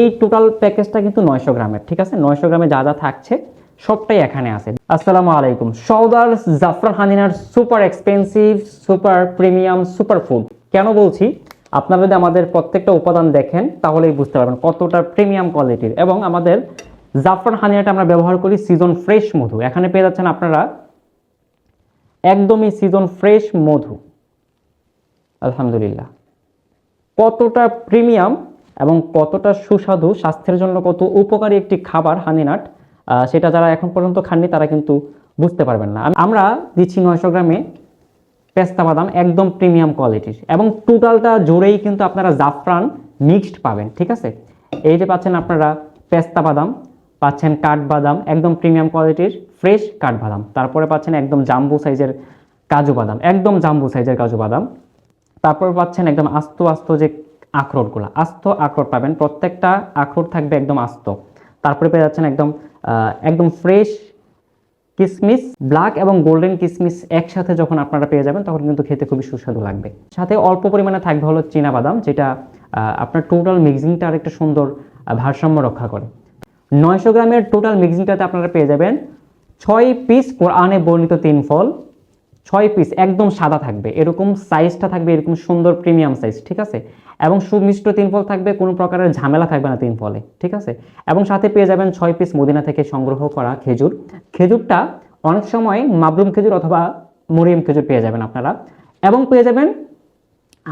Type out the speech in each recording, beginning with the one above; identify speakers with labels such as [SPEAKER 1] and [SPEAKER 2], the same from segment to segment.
[SPEAKER 1] এই টোটাল প্যাকেজটা কিন্তু নয়শো গ্রামের, ঠিক আছে? নয়শো গ্রামে যা যা থাকছে, সবটাই এখানে আছে। আসসালামু আলাইকুম। সৌদার জাফরান হানিনার super expensive super premium super food কেন বলছি? আপনারা যদি আমাদের প্রত্যেকটা উপাদান দেখেন, তাহলেই বুঝতে পারবেন কতটা প্রিমিয়াম কোয়ালিটির এবং আমাদের জাফরান হানিনাটা আমরা ব্যবহার করি সিজন ফ্রেশ মধু। এখানে পেয়ে যাচ্ছেন আপনারা একদমই সিজন ফ্রেশ মধু। আলহামদুলিল্লাহ। কতটা প্রিমিয়াম এবং কতটা সুস্বাদু, স্বাস্থ্যের জন্য কত উপকারী একটি খাবার হানিনাট সেটা যারা এখন পর্যন্ত খাননি তারা কিন্তু বুঝতে পারবেন না। আমরা দিচ্ছি নয়শো গ্রামে পেস্তা বাদাম, একদম প্রিমিয়াম কোয়ালিটির এবং টোটালটা জোরেই কিন্তু আপনারা জাফরান মিক্সড পাবেন, ঠিক আছে? এই যে পাচ্ছেন আপনারা পেস্তা বাদাম, পাচ্ছেন কাঠবাদাম একদম প্রিমিয়াম কোয়ালিটির ফ্রেশ কাঠবাদাম তারপরে পাচ্ছেন একদম জাম্বু সাইজের কাজু বাদাম, একদম জাম্বু সাইজের কাজু বাদাম। তারপর পাচ্ছেন একদম আস্ত আস্ত যে আখরোটগুলো। আস্ত আখরোট পাবেন, প্রত্যেকটা আখরোট থাকবে একদম আস্ত। তারপরে পেয়ে যাচ্ছেন একদম একদম ফ্রেশ কিসমিস, ব্ল্যাক এবং গোল্ডেন কিসমিস একসাথে যখন আপনারা পেয়ে যাবেন, তখন কিন্তু খেতে খুবই সুস্বাদু লাগবে। সাথে অল্প পরিমাণে থাকবে হলো বাদাম যেটা আপনার টোটাল মিক্সিংটা আরেকটা সুন্দর ভারসাম্য রক্ষা করে। নয়শো গ্রামের টোটাল মিক্সিংটাতে আপনারা পেয়ে যাবেন ছয় পিস কোরআনে বর্ণিত তিন ফল। ছয় পিস একদম সাদা থাকবে, এরকম সাইজটা থাকবে, এরকম সুন্দর প্রিমিয়াম সাইজ ঠিক আছে? এবং সুমিষ্ট তিন ফল থাকবে, কোনো প্রকারের ঝামেলা থাকবে না তিন ফলে ঠিক আছে? এবং সাথে পেয়ে যাবেন ছয় পিস মদিনা থেকে সংগ্রহ করা খেজুর। খেজুরটা অনেক সময় মাবরুম খেজুর অথবা মরিয়ম খেজুর পেয়ে যাবেন আপনারা। এবং পেয়ে যাবেন,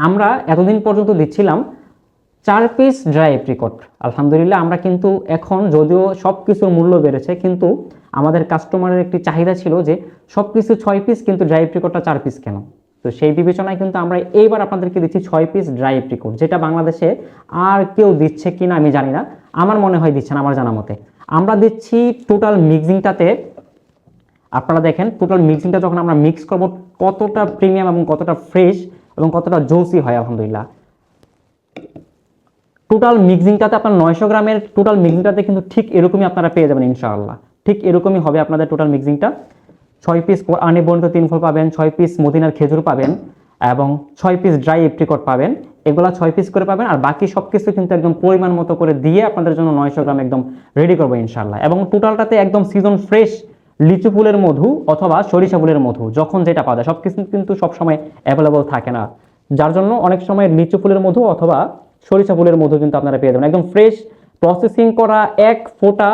[SPEAKER 1] আমরা এতদিন পর্যন্ত দিচ্ছিলাম চার পিস ড্রাই এপ্রিকট আলহামদুলিল্লাহ, আমরা কিন্তু এখন যদিও সব কিছুর মূল্য বেড়েছে, কিন্তু আমাদের কাস্টমারের একটি চাহিদা ছিল যে সব কিছু ছয় পিস কিন্তু ড্রাই এপ্রিকটটা চার পিস কেন? তো সেই বিবেচনায় কিন্তু আমরা এইবার আপনাদেরকে দিচ্ছি ছয় পিস ড্রাই এপ্রিকট যেটা বাংলাদেশে আর কেউ দিচ্ছে কিনা আমি জানি না। আমার মনে হয় দিচ্ছেন আমার জানা মতে। আমরা দিচ্ছি টোটাল মিক্সিংটাতে আপনারা দেখেন টোটাল মিক্সিংটা যখন আমরা মিক্স করব, কতটা প্রিমিয়াম এবং কতটা ফ্রেশ এবং কতটা জোসি হয়, আলহামদুলিল্লাহ। টোটাল মিক্সিংটাতে আপনার নয়শো গ্রামের টোটাল মিক্সিংটাতে কিন্তু ঠিক এরকমই আপনারা পেয়ে যাবেন ইনশাআল্লাহ। ঠিক এরকমই হবে আপনাদের টোটাল মিক্সিংটা ছয় পিস আনে বর্ণিত তিন ফল পাবেন, ছয় পিস মদিনার খেজুর পাবেন এবং ছয় পিস ড্রাই এপ্রিকট পাবেন। এগুলা ছয় পিস করে পাবেন আর বাকি সব কিছু কিন্তু একদম পরিমাণ মতো করে দিয়ে আপনাদের জন্য নয়শো গ্রাম একদম রেডি করব ইনশাল্লাহ এবং টোটালটাতে একদম সিজন ফ্রেশ লিচু ফুলের মধু অথবা সরিষা ফুলের মধু, যখন যেটা পাওয়া যায়। সব কিছু কিন্তু সবসময় অ্যাভেলেবল থাকে না। যার জন্য অনেক সময় লিচু ফুলের মধু অথবা সরিষা ফুলের মধু কিন্তু আপনারা পেয়ে যাবেন। একদম ফ্রেশ প্রসেসিং করা এক ফোঁটা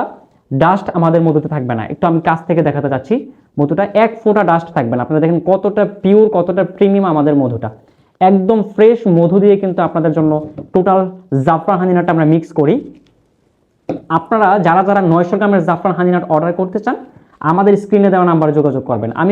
[SPEAKER 1] ডাস্ট আমাদের মধুতে থাকবে না। একটু আমি কাছ থেকে দেখাতে চাচ্ছি। মধুটা এক ফোঁটা ডাস্ট থাকবে না। আপনারা দেখেন কতটা পিওর কতটা প্রিমিয়াম আমাদের মধুটা। একদম ফ্রেশ মধু দিয়ে কিন্তু আপনাদের জন্য টোটাল জাফরান হানিনাটা আমরা মিক্স করি। আপনারা যারা যারা নয়শো গ্রামের জাফরান হানিনাট অর্ডার করতে চান, আমাদের স্ক্রিনে দেওয়া নাম্বারে যোগাযোগ করবেন। আমি